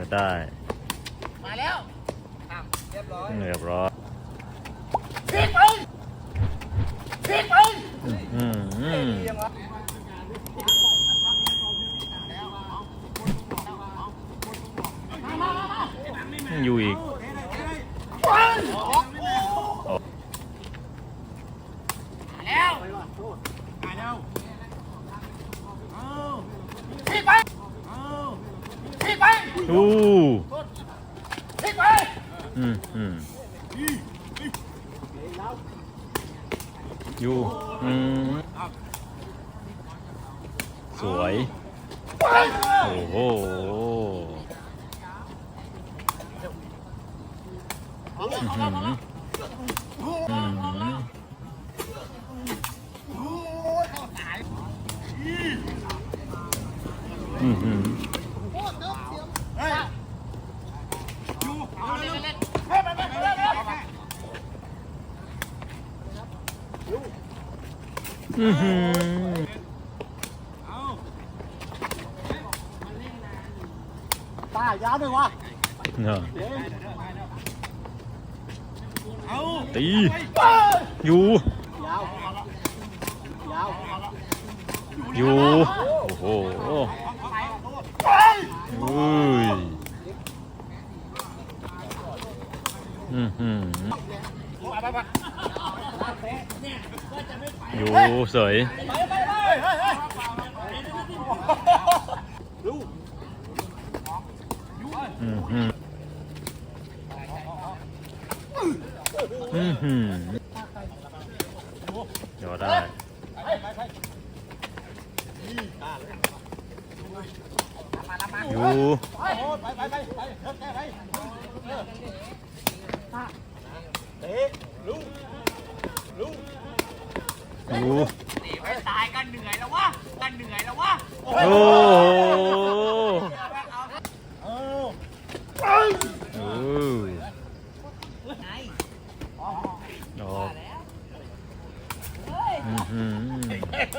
ก็ได้ มาแล้วอ้าวเรียบร้อยเรียบร้อยพีกไปพีกไปอืมอืมยังวะยังอยู่อีกแล้วพีกไปพีก ไปอู้อืมอืมอยู่อืมสวย โอ้โหอื้อหืออื้อหืออื้อหือ เอาเล่นเล่นเฮ้ยไปไปไปไปไป อื้อหือตายาวเลยวะเนอะตีไปอยู่ยาวยาวอยู่โอ้โหไปอุ้ยอือหือไปไป อยู่เสยไปไปไปเฮ้ยเฮ้ยลูกอือหืออือหือเดี๋ยวได้อยู่ โอ้นี่ไม่ตายกันเหนื่อยแล้ววะกันเหนื่อยแล้ววะโอ้โหโอ้โห